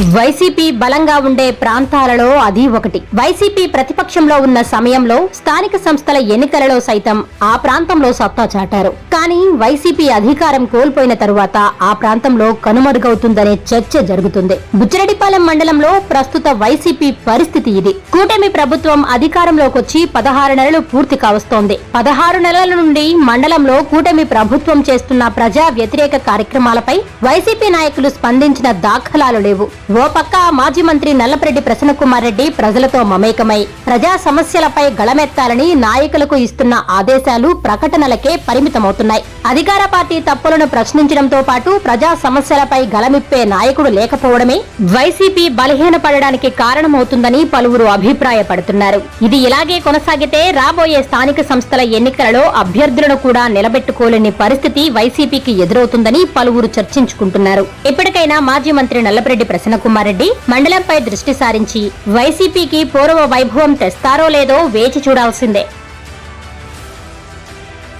YCP బలంగా ఉండే ప్రాంతాలలో అది ఒకటి. వైసీపీ ప్రతిపక్షంలో ఉన్న సమయంలో స్థానిక సంస్థల ఎన్నికలలో సైతం ఆ ప్రాంతంలో సత్తా చాటారు. కానీ వైసీపీ అధికారం కోల్పోయిన తరువాత ఆ ప్రాంతంలో కనుమరుగవుతుందనే చర్చ జరుగుతుంది. బుచ్చిరెడ్డిపాలెం మండలంలో ప్రస్తుత వైసీపీ పరిస్థితి ఇది. కూటమి ప్రభుత్వం అధికారంలోకి వచ్చి పదహారు నెలలు పూర్తి కావస్తోంది. పదహారు నెలల నుండి మండలంలో కూటమి ప్రభుత్వం చేస్తున్న ప్రజా వ్యతిరేక కార్యక్రమాలపై వైసీపీ నాయకులు స్పందించిన దాఖలాలు లేవు. ఓ పక్క మాజీ మంత్రి నల్లపరెడ్డి ప్రసన్నకుమార్ రెడ్డి ప్రజలతో మమేకమై ప్రజా సమస్యలపై గళమెత్తాలని నాయకులకు ఇస్తున్న ఆదేశాలు ప్రకటనలకే పరిమితమవుతున్నాయి. అధికార పార్టీ తప్పులను ప్రశ్నించడంతో పాటు ప్రజా సమస్యలపై గళమిప్పే నాయకుడు లేకపోవడమే వైసీపీ బలహీనపడడానికి కారణమవుతుందని పలువురు అభిప్రాయపడుతున్నారు. ఇది ఇలాగే కొనసాగితే రాబోయే స్థానిక సంస్థల ఎన్నికలలో అభ్యర్థులను కూడా నిలబెట్టుకోలేని పరిస్థితి వైసీపీకి ఎదురవుతుందని పలువురు చర్చించుకుంటున్నారు. ఇప్పటికైనా మాజీ మంత్రి నల్లపరెడ్డి ప్రసన్న రెడ్డి మండలంపై దృష్టి సారించి వైసీపీకి పూర్వ వైభవం తెస్తారో లేదో వేచి చూడాల్సిందే.